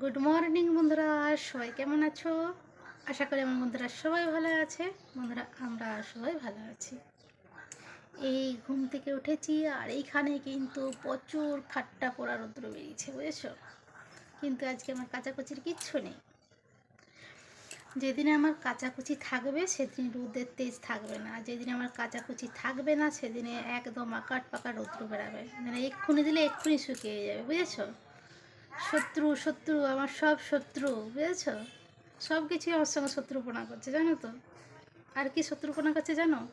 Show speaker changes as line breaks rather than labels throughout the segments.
Good morning বন্ধুরা, সবাই কেমন আছো? আশা করি আমার বন্ধুরা সবাই ভালো আছে। বন্ধুরা, আমরা সবাই ভালো আছি। এই ঘুম থেকে উঠেছি আর এইখানে কিন্তু প্রচুর ঠাট্টা পোড়া রৌদ্র বেরিয়েছে, বুঝেছ? কিন্তু আজকে আমার কাচাকুচির কিচ্ছু নেই। যেদিন আমার কাচাকুচি থাকবে সেদিন রোদের তেজ থাকবে না। যেদিন আমার কাচাকুচি থাকবে না, সেদিনে একদম আকাট পাকা রৌদ্র বেরাবে। মানে এক্ষুনি দিলে এক্ষুনি শুকিয়ে যাবে, বুঝেছ? শত্রু শত্রু, আমার সব শত্রু, বুঝেছ? সব কিছুই আমার সঙ্গে শত্রুপনা করছে, জানো তো? আর কি শত্রুপনা করছে জানো?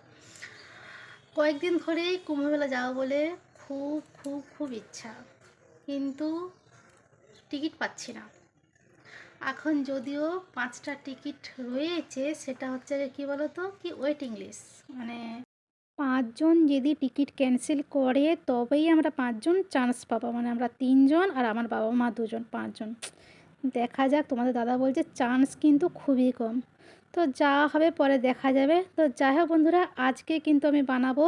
কয়েকদিন ধরেই কুম্ভমেলা যাও বলে খুব খুব খুব ইচ্ছা। কিন্তু টিকিট পাচ্ছি না। এখন যদিও পাঁচটা টিকিট রয়েছে, সেটা হচ্ছে কি বলো তো কি ওয়েটিং লিস্ট মানে পাঁচজন যদি টিকিট ক্যান্সেল করে, তবেই আমরা পাঁচজন চান্স পাবো। মানে আমরা তিনজন আর আমার বাবা মা দুজন, পাঁচজন। দেখা যাক, তোমাদের দাদা বলছে চান্স কিন্তু খুবই কম। তো যা হবে পরে দেখা যাবে। তো যাই হোক বন্ধুরা, আজকে কিন্তু আমি বানাবো,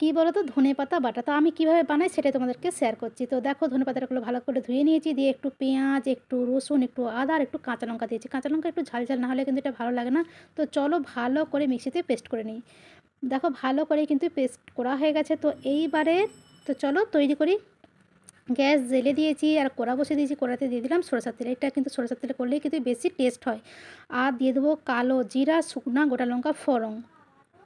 কি বলো তো ধনে পাতা বাটা। তো আমি কীভাবে বানাই সেটাই তোমাদেরকে শেয়ার করছি। তো দেখো, ধনে পাতাগুলো ভালো করে ধুয়ে নিয়েছি। দিয়ে একটু পেঁয়াজ, একটু রসুন, একটু আদা, আর একটু কাঁচা লঙ্কা দিয়েছি। কাঁচা লঙ্কা একটু ঝাল ঝাল, না হলে কিন্তু এটা ভালো লাগে না। তো চলো ভালো করে মিক্সিতে পেস্ট করে নিই। দেখো ভালো করে কিন্তু পেস্ট করা হয়ে গেছে। তো এইবারে তো চলো তৈরি করি। গ্যাস জেলে দিয়েছি আর কড়া বসে দিয়েছি, কড়াতে দিয়ে দিলাম সরষার তেল। এটা কিন্তু সরষার তেলে করলেই কিন্তু বেশি টেস্ট হয়। আর দিয়ে দেবো কালো জিরা, শুকনা গোটা লঙ্কা, ফোড়ন।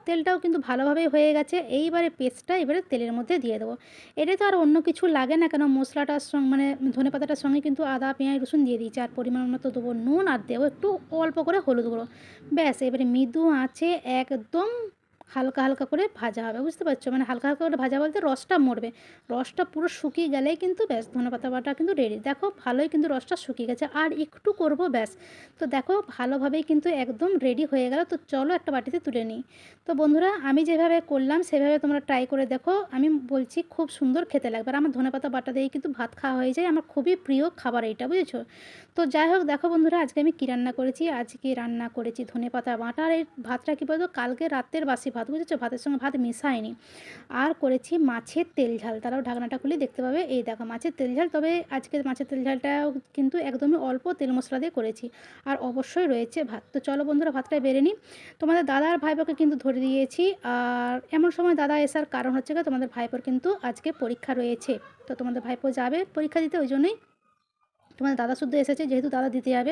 তেলটাও কিন্তু ভালোভাবে হয়ে গেছে। এইবারে পেস্টটা এবারে তেলের মধ্যে দিয়ে দেবো। এটা তো আর অন্য কিছু লাগে না কেন? মশলাটার সঙ্গে মানে ধনে পাতাটার সঙ্গে কিন্তু আদা, পেঁয়াজ, রসুন দিয়ে দিয়েছি। আর পরিমাণ মতো দেবো নুন আর দেবো একটু অল্প করে হলুদ গুঁড়ো। ব্যাস, এবারে মৃদু আছে একদম হালকা হালকা করে ভাজা হবে, বুঝতে পারছ? মানে হালকা হালকা করে ভাজা বলতে রসটা মরবে। রসটা পুরো শুকিয়ে গেলেই কিন্তু ব্যাস, ধনে পাতা বাটা কিন্তু রেডি দেখো, ভালোই কিন্তু রসটা শুকিয়ে গেছে। আর একটু করব ব্যাস। তো দেখো, ভালোভাবেই কিন্তু একদম রেডি হয়ে গেল। তো চলো একটা বাটিতে তুলে নিই। তো বন্ধুরা, আমি যেভাবে করলাম, সেভাবে তোমরা ট্রাই করে দেখো। আমি বলছি খুব সুন্দর খেতে লাগবে। আর আমার ধনে পাতা বাটা দিয়েই কিন্তু ভাত খাওয়া হয়ে যায়। আমার খুবই প্রিয় খাবার এইটা, বুঝেছ? তো যাই হোক, দেখো বন্ধুরা, আজকে আমি কী রান্না করেছি? আজকে রান্না করেছি ধনে পাতা বাটা। আর এই ভাতটা কী বলতো? কালকে রাতের বাসি ভাত বুঝেছ ভাতের সঙ্গে ভাত মিশায়নি। আর করেছি মাছের তেল ঝাল। তারাও ঢাকনাটা খুলে দেখতে পাবে। এই দেখো, মাছের তেল ঝাল। তবে আজকে মাছের তেল ঝালটাও কিন্তু একদমই অল্প তেল মশলা দিয়ে করেছি। আর অবশ্যই রয়েছে ভাত। তো চলো বন্ধুরা, ভাতটা বেড়ে নিই। তোমাদের দাদা আর ভাইপোকে কিন্তু ধরে দিয়েছি। আর এমন সময় দাদা এসার কারণ হচ্ছে তোমাদের ভাইপোর কিন্তু আজকে পরীক্ষা রয়েছে। তো তোমাদের ভাইপো যাবে পরীক্ষা দিতে, ওই জন্যই তোমাদের দাদা শুদ্ধ এসেছে, যেহেতু দাদা দিতে যাবে।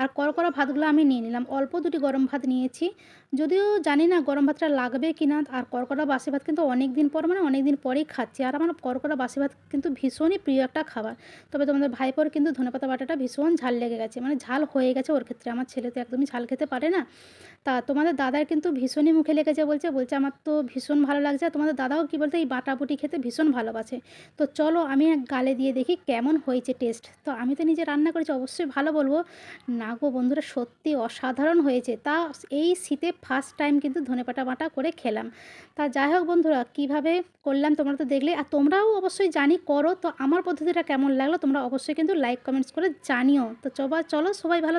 আর করকরা ভাতগুলো আমি নিয়ে নিলাম। অল্প দুটি গরম ভাত নিয়েছি। যদিও জানি না গরম ভাতটা লাগবে কি না। আর করকরা বাসি ভাত কিন্তু অনেক দিন পর মানে অনেক দিন পরেই খাচ্ছি। আর আমার করকরা বাসি ভাত কিন্তু ভীষণই প্রিয় একটা খাবার। তবে তোমাদের ভাইপোর কিন্তু ধনেপাতা বাটাটা ভীষণ ঝাল লেগে গেছে। মানে ঝাল হয়ে গেছে ওর ক্ষেত্রে। আমার ছেলে তো একদমই ঝাল খেতে পারে না। তা তোমাদের দাদার কিন্তু ভীষণই মুখে লেগেছে, বলছে বলছে, আমার তো ভীষণ ভালো লাগছে। তোমাদের দাদাও কী বলতে এই বাটাবুটি খেতে ভীষণ ভালোবাসে। তো চলো আমি এক গালে দিয়ে দেখি কেমন হয়েছে টেস্ট তো আমি তো নিজে রান্না করেছি, অবশ্যই ভালো বলব। না গো বন্ধুরা, সত্যি অসাধারণ হয়েছে। তা এই শীতে ফার্স্ট টাইম কিন্তু ধনেপাটা বাটা করে খেলাম। তা যাই হোক বন্ধুরা, কীভাবে করলাম তোমরা তো দেখলে, আর তোমরাও অবশ্যই জানি করো। তো আমার পদ্ধতিটা কেমন লাগল, তোমরা অবশ্যই কিন্তু লাইক কমেন্টস করে জানিও। তো চবা, চলো সবাই ভালো